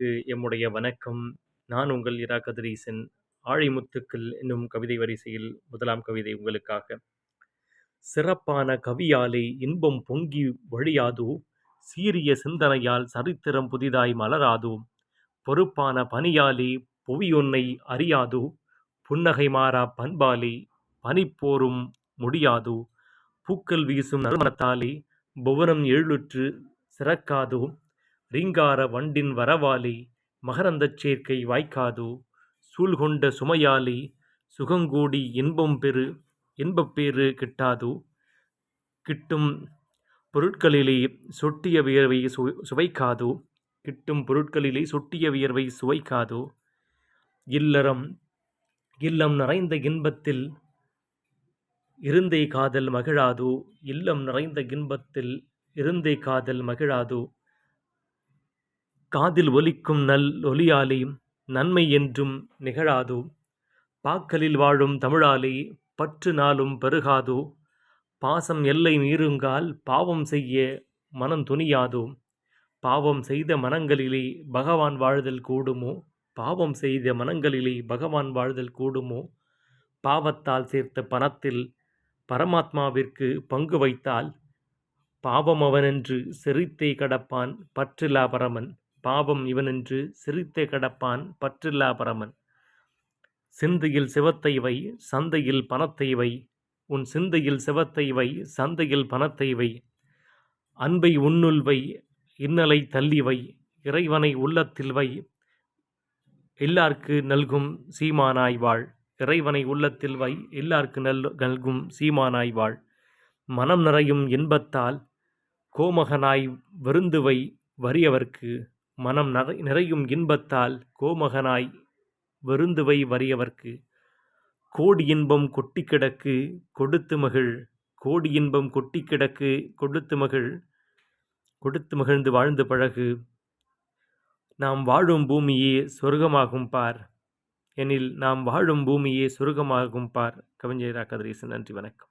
க்கு எம்முடைய வணக்கம். நான் உங்கள் இரா கதிரீசன். ஆழிமுத்துக்கள் என்னும் கவிதை வரிசையில் முதலாம் கவிதை உங்களுக்காக. சிறப்பான கவியாலே இன்பம் பொங்கி வழியாதோ, சீரிய சிந்தனையால் சரித்திரம் புதிதாய் மலராதோ, பொறுப்பான பணியாலே புவியொன்னை அறியாதோ, புன்னகை மாறா பண்பாலே பனிப்போரும் முடியாதோ, பூக்கள் வீசும் நறுமணத்தாலே புவனம் எழுற்று சிறக்காதோ, ரீங்கார வண்டின் வரவாலி மகரந்தச் சேர்க்கை வாய்க்காதோ, சூழ்கொண்ட சுமையாலி சுகங்கூடி இன்பம்பெறு இன்பப்பேறு கிட்டாதோ, கிட்டும் பொருட்களிலே சொட்டிய வியர்வை சுவைக்காதோ, கிட்டும் பொருட்களிலே சொட்டிய வியர்வை சுவைக்காதோ, இல்லறம் இல்லம் நிறைந்த இன்பத்தில் இருந்தே காதல் மகிழாதோ, இல்லம் நிறைந்த இன்பத்தில் இருந்தே காதல் மகிழாதோ, காதில் ஒலிக்கும் நல் ஒலியாலே நன்மை என்றும் நிகழாதோ, பாக்களில் வாழும் தமிழாலே பற்று நாளும் பெருகாதோ, பாசம் எல்லை மீறுங்கால் பாவம் செய்ய மனம் துணியாதோ, பாவம் செய்த மனங்களிலே பகவான் வாழ்தல் கூடுமோ, பாவம் செய்த மனங்களிலே பகவான் வாழ்தல் கூடுமோ, பாவத்தால் சேர்த்த பணத்தில் பரமாத்மாவிற்கு பங்கு வைத்தால், பாவம் அவனென்று செறித்தை கடப்பான் பற்றிலா பரமன். பாவம் இவனென்று சிரித்தே கடப்பான் பற்றில்லா பரமன். சிந்தையில் சிவத்தை வை சந்தையில் பணத்தை வை உன் சிந்தையில் சிவத்தை வை சந்தையில் பணத்தை வை. அன்பை உன்னுள் வை இன்னலைத் தள்ளி வை இறைவனை உள்ளத்தில் வை எல்லார்க்கு நல்கும் சீமானாய் வாழ். இறைவனை உள்ளத்தில் வை எல்லார்க்கு நல் நல்கும் சீமானாய் வாழ். மனம் நிறையும் இன்பத்தால் கோமகனாய் விருந்துவை வறியவர்க்கு மனம் நிறையும் இன்பத்தால் கோமகனாய் விருந்துவை வறியவர்க்கு. கோடி இன்பம் கொட்டிக் கிடக்கு கொடுத்து மகிழ் கோடி இன்பம் கொட்டிக் கிடக்கு கொடுத்து மகிழ். கொடுத்து மகிழ்ந்து வாழ்ந்து பழகு. நாம் வாழும் பூமியே சொர்க்கமாகும் பார் எனில் நாம் வாழும் பூமியே சொர்க்கமாகும் பார். கவிஞர் இரா கதிரேசன். நன்றி வணக்கம்.